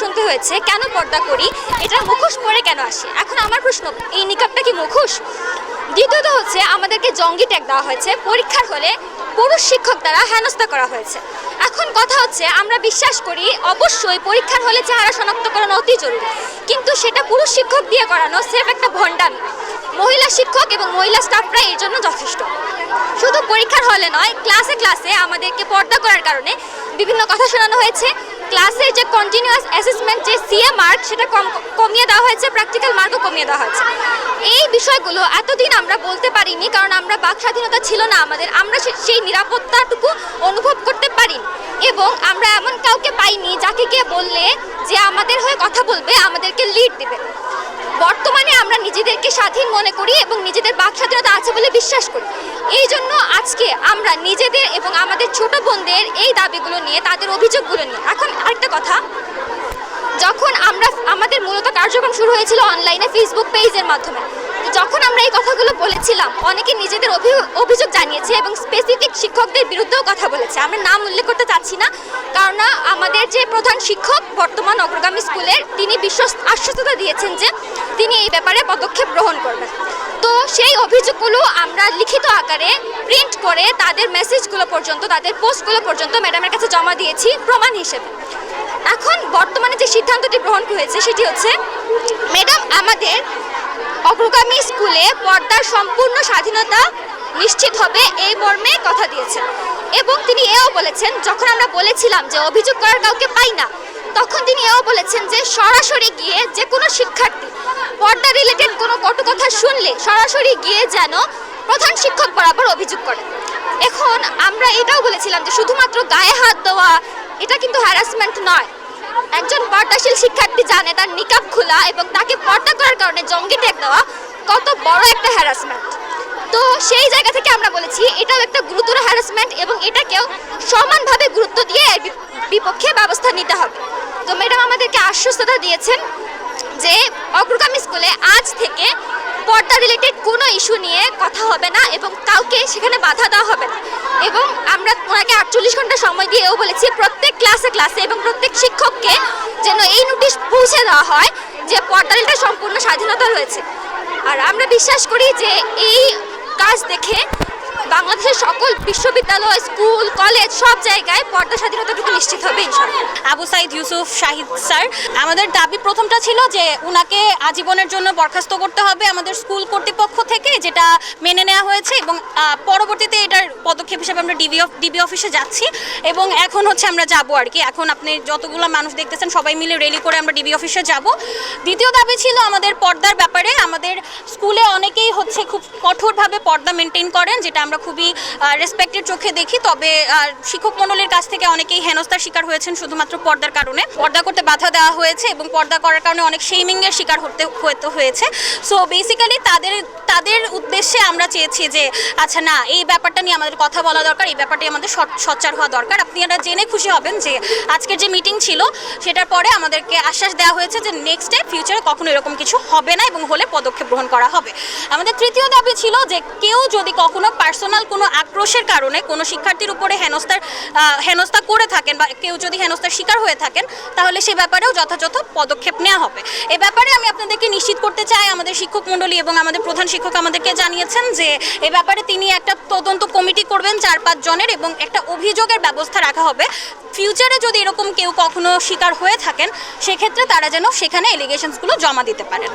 শুনতে হয়েছে, কেন পর্দা করি? এটা মুখোশ পরে কেন আসে? এখন আমার প্রশ্ন, এই নিকাবটা কি মুখোশ? দ্বিতীয়ত হচ্ছে, আমাদেরকে জঙ্গি ট্যাগ দেওয়া হয়েছে, পরীক্ষার হলে পুরুষ শিক্ষক দ্বারা হেনস্থা করা হয়েছে। এখন কথা হচ্ছে, আমরা বিশ্বাস করি, অবশ্যই পরীক্ষার হলে চেহারা শনাক্ত করানো অতি জরুরি। কিন্তু সেটা পুরুষ শিক্ষক দিয়ে করানো সেফ একটা ভণ্ডামি। মহিলা শিক্ষক এবং মহিলা স্টাফরা এর জন্য যথেষ্ট। শুধু পরীক্ষার হলে নয় ক্লাসে ক্লাসে আমাদেরকে পর্দা করার কারণে বিভিন্ন কথা শোনানো হয়েছে। ক্লাসের যে কন্টিনিউয়াস অ্যাসেসমেন্ট যে সিএ মার্ক সেটা কম কমিয়ে দেওয়া হয়েছে প্র্যাকটিক্যাল মার্কও কমিয়ে দেওয়া হয়েছে। এই বিষয়গুলো এতদিন আমরা বলতে পারিনি, কারণ আমরা বাক স্বাধীনতা ছিল না আমাদের, আমরা সেই নিরাপত্তাটুকু অনুভব করতে পারিনি। এবং আমরা এমন কাউকে পাইনি যাকে গিয়ে বললে যে আমাদের হয়ে কথা বলবে আমাদেরকে লিড দেবে বর্তমানে আমরা নিজেদেরকে স্বাধীন মনে করি এবং নিজেদের বাক স্বাধীনতা আছে বলে বিশ্বাস করি। এই জন্য আজকে আমরা নিজেদের এবং আমাদের ছোট বোনদের এই দাবিগুলো নিয়ে, তাদের অভিযোগগুলো নিয়ে, এখন আরেকটা কথা। যখন আমরা, আমাদের মূলত কার্যক্রম শুরু হয়েছিল অনলাইনে ফেসবুক পেজের মাধ্যমে। যখন আমরা এই কথাগুলো বলেছিলাম, অনেকে নিজেদের অভি- অভিযোগ জানিয়েছে এবং স্পেসিফিক শিক্ষকদের বিরুদ্ধেও কথা বলেছে। আমরা নাম উল্লেখ করতে চাচ্ছি না কারণ আমাদের যে প্রধান শিক্ষক বর্তমান অগ্রগামী স্কুলের তিনি বিশ্বস্ত আশ্বস্ততা দিয়েছেন যে তিনি এই ব্যাপারে পদক্ষেপ গ্রহণ করবেন। তো সেই অভিযোগগুলো আমরা লিখিত আকারে প্রিন্ট করে তাদের মেসেজগুলো পর্যন্ত, তাদের পোস্টগুলো পর্যন্ত ম্যাডামের কাছে জমা দিয়েছি প্রমাণ হিসেবে। এখন বর্তমানে যে সিদ্ধান্তটি গ্রহণ হয়েছে সেটি হচ্ছে ম্যাডাম আমাদের অগ্রগামী স্কুলে পর্দার সম্পূর্ণ স্বাধীনতা নিশ্চিত হবে এই মর্মে কথা দিয়েছেন। এবং তিনি এও বলেছেন, যখন আমরা বলেছিলাম যে অভিযোগ করার কাউকে পাই না, তখন তিনি এও বলেছেন যে সরাসরি গিয়ে যে কোনো শিক্ষার্থী, পর্দা রিলেটেড কোনো কটু কথা শুনলে সরাসরি গিয়ে যেন প্রধান শিক্ষক বরাবর অভিযোগ করে। এখন আমরা এটাও বলেছিলাম যে শুধুমাত্র গায়ে হাত দেওয়া, এটা কিন্তু হ্যারাসমেন্ট নয়। একজন পর্দাশীল শিক্ষার্থী জানে তার নিকাব খোলা এবং তাকে পর্দা করার কারণে জঙ্গি ট্যাগ দেওয়া কত বড় একটা হ্যারাসমেন্ট তো সেই জায়গা থেকে আমরা বলেছি, এটাও একটা গুরুতর হ্যারাসমেন্ট এবং এটাকেও সমানভাবে গুরুত্ব দিয়ে এর বিপক্ষে ব্যবস্থা নিতে হবে। তো ম্যাডাম আমাদেরকে আশ্বস্ততা দিয়েছেন যে অগ্রগামী স্কুলে আজ থেকে পর্দা রিলেটেড কোনো ইস্যু নিয়ে কথা হবে না এবং কাউকে সেখানে বাধা দেওয়া হবে না। এবং আমরা ওনাকে আটচল্লিশ ঘণ্টা সময় দিয়েও বলেছি, প্রত্যেক ক্লাসে ক্লাসে এবং প্রত্যেক এই পৌঁছে দেওয়া হয় যে পর্তালটা সম্পূর্ণ স্বাধীনতা রয়েছে। আর আমরা বিশ্বাস করি যে এই কাজ দেখে বাংলাদেশের সকল বিশ্ববিদ্যালয়, স্কুল, কলেজ সব জায়গায় পর্দা স্বাধীনতাটুকু নিশ্চিত হবে আবু সাইদ ইউসুফ শাহিদ স্যার, আমাদের দাবি প্রথমটা ছিল যে উনাকে আজীবনের জন্য বরখাস্ত করতে হবে আমাদের স্কুল কর্তৃপক্ষ থেকে, যেটা মেনে নেওয়া হয়েছে এবং পরবর্তীতে এটার পদক্ষেপ হিসেবে আমরা ডিবি ডিবি অফিসে যাচ্ছি এবং এখন হচ্ছে আমরা যাব আর কি। এখন আপনি যতগুলো মানুষ দেখতেছেন, সবাই মিলে রেলি করে আমরা ডিবি অফিসে যাব। দ্বিতীয় দাবি ছিল আমাদের পর্দার ব্যাপারে, আমাদের স্কুলে অনেকেই হচ্ছে খুব কঠোরভাবে পর্দা মেনটেন করেন, যেটা আমরা খুবই রেসপেক্টের চোখে দেখি। তবে শিক্ষক মণ্ডলীর কাছ থেকে অনেকেই হেনস্থার শিকার হয়েছেন শুধুমাত্র পর্দার কারণে। পর্দা করতে বাধা দেওয়া হয়েছে এবং পর্দা করার কারণে অনেক শেমিংয়ের শিকার হতে হতে হয়েছে। সো বেসিক্যালি তাদের তাদের উদ্দেশ্যে আমরা চেয়েছি যে আচ্ছা না, এই ব্যাপারটা নিয়ে আমাদের কথা বলা দরকার, এই ব্যাপারটি আমাদের সোচ্চার হওয়া দরকার। আপনি আপনারা জেনে খুশি হবেন যে, আজকের যে মিটিং ছিল, সেটার পরে আমাদেরকে আশ্বাস দেওয়া হয়েছে যে নেক্সট ডে ফিউচারে কখনো এরকম কিছু হবে না এবং হলে পদক্ষেপ গ্রহণ করা হবে। আমাদের তৃতীয় দাবি ছিল যে, কেউ যদি কখনো পার্সোনাল কোনো আক্রোশের কারণে কোনো শিক্ষার্থীর উপরে হেনস্থার হেনস্থা করে থাকেন বা কেউ যদি হেনস্থার শিকার হয়ে থাকেন, তাহলে সে ব্যাপারেও যথাযথ পদক্ষেপ নেওয়া হবে। এ ব্যাপারে আমি আপনাদেরকে নিশ্চিত করতে চাই, আমাদের শিক্ষক মণ্ডলী এবং আমাদের প্রধান শিক্ষক আমাদেরকে জানিয়েছেন যে, এ ব্যাপারে তিনি একটা তদন্ত কমিটি করবেন চার পাঁচ জনের এবং একটা অভিযোগের ব্যবস্থা রাখা হবে। ফিউচারে যদি এরকম কেউ কখনো শিকার হয়ে থাকেন, সেক্ষেত্রে তারা যেন সেখানে এলিগেশনসগুলো জমা দিতে পারেন।